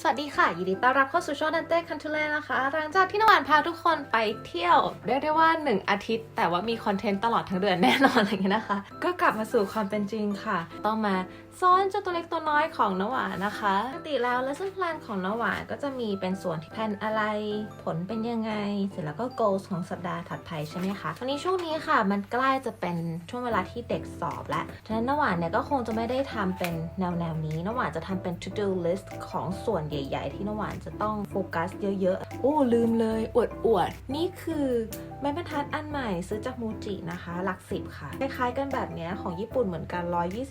สวัสดีค่ะ ยินดีต้อนรับเข้าสู่ช่องดันเต้คันทูเล่นะคะ หลังจากที่นวันพาทุกคนไปเที่ยวเรียกได้ว่า 1 อาทิตย์ แต่ว่ามีคอนเทนต์ตลอดทั้งเดือนแน่นอนอะไรอย่างเงี้ยนะคะ ก็กลับมาสู่ความเป็นจริงค่ะ ต้องมาซ้อนเจ้าตัวเล็กตัวน้อยของนวานนะคะปกติแล้ว lesson plan ของนวานก็จะมีเป็นส่วนที่แพนอะไร ผลเป็นยังไง เสร็จแล้วก็ goals ของสัปดาห์ถัดไปใช่ไหมคะวันนี้ช่วงนี้ค่ะ มันใกล้จะเป็นช่วงเวลาที่เด็กสอบแล้วฉะนั้นนวานเนี่ยก็คงจะไม่ได้ทำเป็นแนวแนวนี้นวานจะทำเป็น to do list ของส่วนใหญ่ ๆ ที่นหวานจะต้องโฟกัสเยอะๆ โอ้ลืมเลยอวดอวดๆนี่คือไม้บรรทัดอันใหม่ซื้อจากมูจินะคะ หลักสิบค่ะ คล้ายๆกันแบบเนี้ยของญี่ปุ่นเหมือนกัน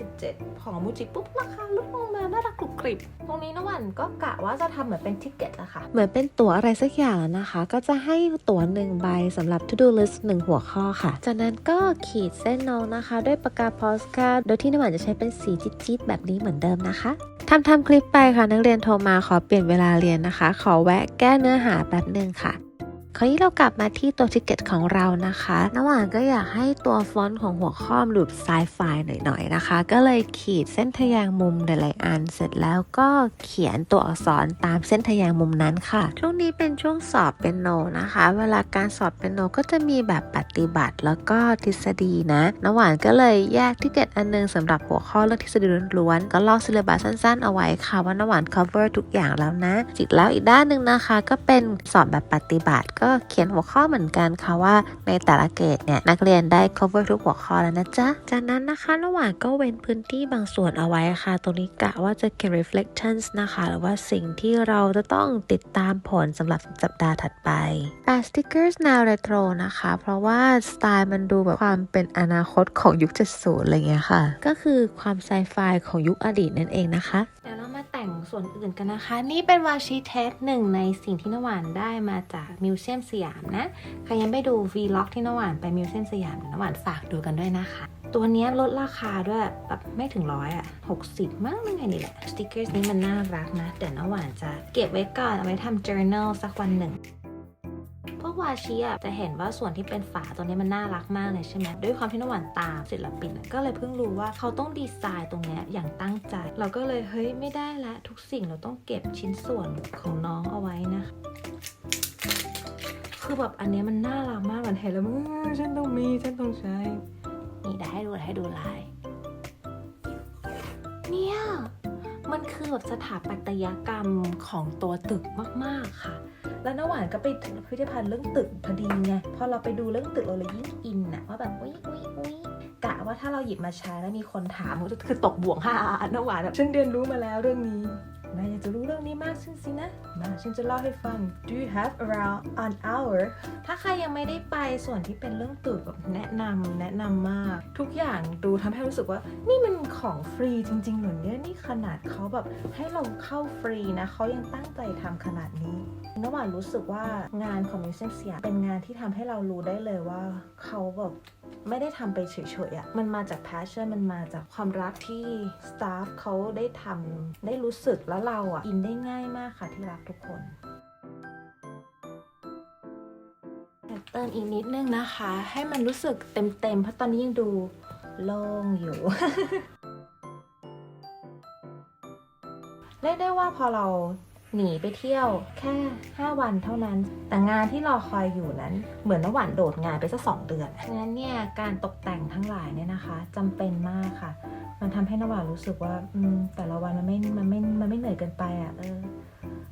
127 ของมูจิปุ๊บราคาลดลง มาน่ารักกรุบกริบตรงนี้นหวานก็กะว่าจะทำเหมือนเป็นทิกเก็ตอะค่ะ เหมือนเป็นตั๋วอะไรสักอย่างนะคะ ก็จะให้ตั๋วหนึ่งใบสำหรับ to do list หนึ่งหัวข้อค่ะ จากนั้นก็ขีดเส้นน้ตนะคะ ด้วยปากกาโพสกาโดยที่น้ำหวานจะใช้เป็นสีจี๊ดๆแบบนี้เหมือนเดิมนะคะทำทำคลิปไปค่ะนักเรียนโทรมาขอเปลี่ยนเวลาเรียนนะคะ ขอแวะแก้เนื้อหาแป๊บหนึ่งค่ะ คราวนี้เรากลับมาที่ตัวทิกเก็ตของเรานะคะน้ำหวานก็อยากให้ตัวฟอนต์ของหัวข้อมนดูไซไฟหน่อยๆนะคะ ก็เลยขีดเส้นทะแยงมุมหลายๆอันเสร็จแล้วก็เขียนตัวอักษรตามเส้นทะแยงมุมนั้นค่ะ ช่วงนี้เป็นช่วงสอบเป็นโนนะคะ เวลาการสอบเป็นโนก็จะมีแบบปฏิบัติแล้วก็ทฤษฎีนะน้ำหวานก็เลยแยกทิกเก็ตอันหนึงสำหรับหัวข้อเรื่องทฤษฎีล้วนๆก็ลอกซิลบัสสั้นๆเอาไว้ค่ะว่าน้ำหวาน cover ทุกอย่างแล้วนะจิตแล้วอีกด้านหนึ่งนะคะ ก็เป็นสอบแบบปฏิบัติก็็เขียนหัวข้อเหมือนกันค่ะว่า ในแต่ละเกรดเนี่ยนักเรียนได้ cover ทุกหัวข้อแล้วนะจ๊ะ จากนั้นนะคะระหว่างก็เว้นพื้นที่บางส่วนเอาไว้ค่ะ ตรงนี้กะว่าจะเขียน reflections นะคะ หรือว่าสิ่งที่เราจะต้องติดตามผลสำหรับสัปดาห์ถัดไปแต่ stickers แนว retro นะคะ เพราะว่าสไตล์มันดูแบบความเป็นอนาคตของยุค 70 อะไรเงี้ยค่ะ ก็คือความไซไฟของยุคอดีตนั่นเองนะคะ แต่งส่วนอื่นกันนะคะ นี่เป็นวาชิเทปหนึ่งในสิ่งที่นวานได้มาจากมิวเซียมสยามนะ ใครยังไม่ดูวีล็อกที่นวานไปมิวเซียมสยามนวานฝากดูกันด้วยนะคะ ตัวนี้ลดราคาด้วยแบบไม่ถึงร้อยอะหกสิบมั้งยังไงนี่แหละสติกเกอร์นี้มันน่ารักนะ เดี๋ยวนวานจะเก็บไว้ก่อนเอาไว้ทำ journal สักวันหนึ่ง กวาชิอะจะเห็นว่าส่วนที่เป็นฝาตัวนี้มันน่ารักมากเลยใช่ไหมด้วยความที่นหวานตามศิลปินก็เลยเพิ่งรู้ว่าเขาต้องดีไซน์ตรงเนี้ยอย่างตั้งใจ เราก็เลยเฮ้ยไม่ได้ละทุกสิ่งเราต้องเก็บชิ้นส่วนของน้องเอาไว้นะคือแบบอันนี้มันน่ารักมากเหมือนเห็นแล้วมึงฉันต้องมีฉันต้องใช้ นี่เดี๋ยวให้ดูเดี๋ยวให้ดูลาย เนี่ย มันคือแบบสถาปัตยกรรมของตัวตึกมาก ๆ ค่ะ แล้วน้าหวานก็ไปถึงพิพิธภัณฑ์เรื่องตึกพอดีไง พอเราไปดูเรื่องตึกเราเลยยิ่งอินอะว่าแบบอุ้ยอุ้ยอุ้ยกะว่าถ้าเราหยิบมาใช้แล้วมีคนถามก็คือตกบ่วงฮ่าน้าหวานแบบฉันเรียนรู้มาแล้วเรื่องนี้ายอยากจะรู้เรื่องนี้มากขึ้นสินะ มาฉันจะเล่าให้ฟัง Do you have around an hour ถ้าใครยังไม่ได้ไปส่วนที่เป็นเรื่องตึกแบบแนะนำแนะนำมาก ทุกอย่างดูทำให้รู้สึกว่า นี่มันของฟรีจริงๆเหรอเนี่ยนี่ขนาดเขาแบบให้เราเข้าฟรีนะเขายังตั้งใจทำขนาดนี้นหวานรู้สึกว่างานของมิวเซียมสยเป็นงานที่ทำให้เรารู้ได้เลยว่าเขาแบบไม่ได้ทำไปเฉยๆอะ่ะ มันมาจาก passion มันมาจากความรักที่สตาฟเขาได้ทำได้รู้สึกแล้วเราอะ่ะอินได้ง่ายมากค่ะที่รักทุกคนเติมอีกนิดนึงนะคะ ให้มันรู้สึกเต็มๆเพราะตอนนี้ยังดูโล่งอยู่เรียกได้ว่าพอเราหนีไปเที่ยวแค่ 5 วันเท่านั้น แต่งานที่รอคอยอยู่นั้น เหมือนน้ำหวานโดดงานไปสักสองเดือน งั้นเนี่ยการตกแต่งทั้งหลายเนี่ยนะคะจำเป็นมากค่ะ ทำให้น้ำหวานรู้สึกว่า อืม แต่ละวันมันไม่ มันไม่ มันไม่เหนื่อยเกินไปอะ เออ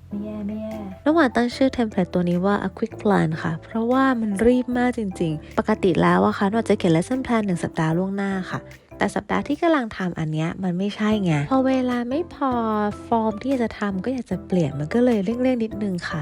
ไม่แย่ ไม่แย่ระหวางตั้งชื่อเทมเพลตตัวนี้ว่า a quick plan ค่ะ เพราะว่ามันรีบมากจริง ๆ ปกติแล้วอะค่ะนอกจากเขียน lesson plan หนึ่งสัปดาห์ล่วงหน้าค่ะแต่สัปดาห์ที่กำลังทำอันเนี้ยมันไม่ใช่ไง พอเวลาไม่พอฟอร์มที่จะทำก็อยากจะเปลี่ยนมันก็เลยเร่งๆนิดนึงค่ะ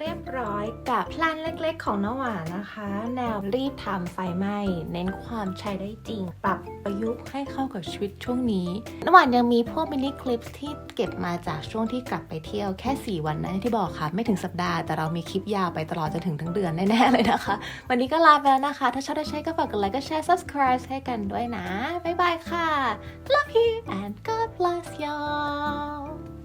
เรียบร้อยกับพลันเล็กๆ ของน้ำหวานนะคะ แนวรีบทำไฟไหม้เน้นความใช้ได้จริง ปรับประยุกต์ให้เข้ากับชีวิตช่วงนี้น้ำหวานยังมีพวกมินิคลิปที่เก็บมาจากช่วงที่กลับไปเที่ยวแค่ 4 วันนะที่บอกค่ะ ไม่ถึงสัปดาห์แต่เรามีคลิปยาวไปตลอดจนถึงทั้งเดือนแน่ๆเลยนะคะ วันนี้ก็ลาไปแล้วนะคะ ถ้าชอบได้ใช้ก็ฝากกดไลค์ก็แชร์ subscribe ให้กันด้วยนะบ๊ายบายค่ะ love you and God bless y'all